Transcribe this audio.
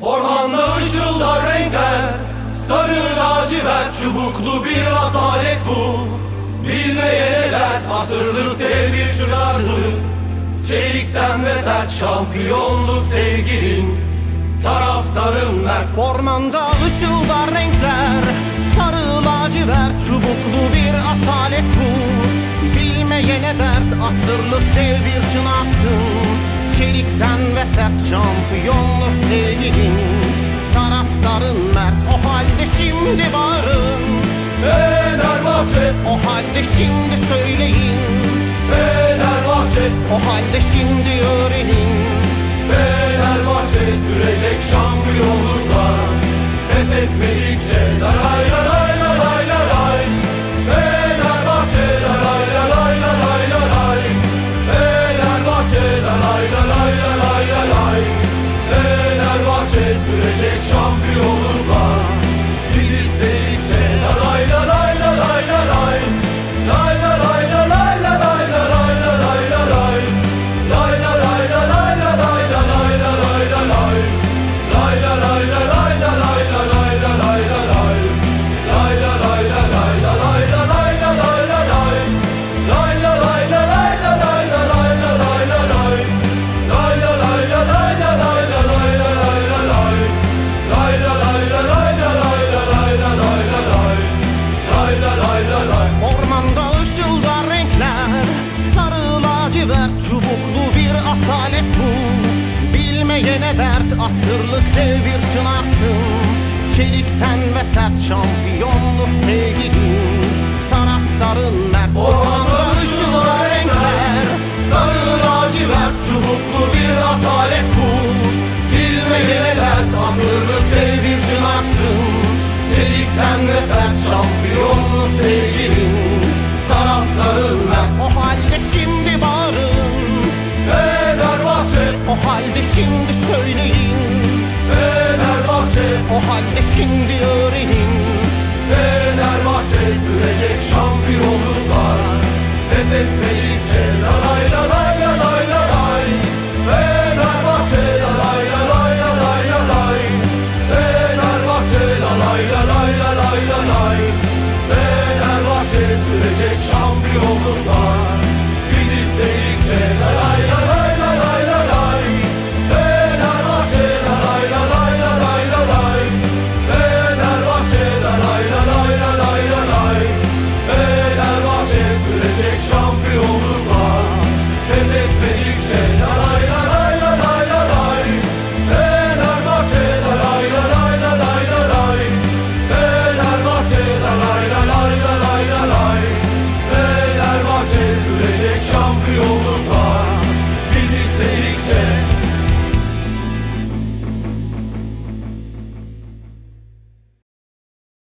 Formanda ışıldar renkler Sarı lacivert çubuklu bir asalet bu. Bilmeyene dert asırlık dev bir çırasın Çelikten ve sert şampiyonluk sevgilin Taraftarın mert. Formanda ışıldar renkler Sarı lacivert çubuklu bir asalet bu. Bilmeyene dert asırlık dev bir çınarsın Çelikten ve sert şampiyonluk sevgilin. Taraftarın mert o halde şimdi varın. Fenerbahçe, O halde şimdi söyleyin. Fenerbahçe, O halde şimdi öğrenin. Fenerbahçe sürecek şampiyonluklar. Pes etmedikçe asalet bu. Bilmeyene dert asırlık dev bir çınarsın Çelikten ve sert şampiyonluk sevgilin Taraftarın mert Ormanda ışıldar renkler. Sarı lacivert çubuklu bir asalet bu. Bilmeyene dert asırlık dev bir çınarsın Çelikten ve sert şampiyonlu sevgilin şimdi söyleyin Fenerbahçe O halde şimdi öğrenin Fenerbahçe sürecek şampiyonluklar Pes etmedikçe laray laray Fenerbahçe laray laray laray laray Fenerbahçe laray laray laray laray Fenerbahçe sürecek şampiyonluklar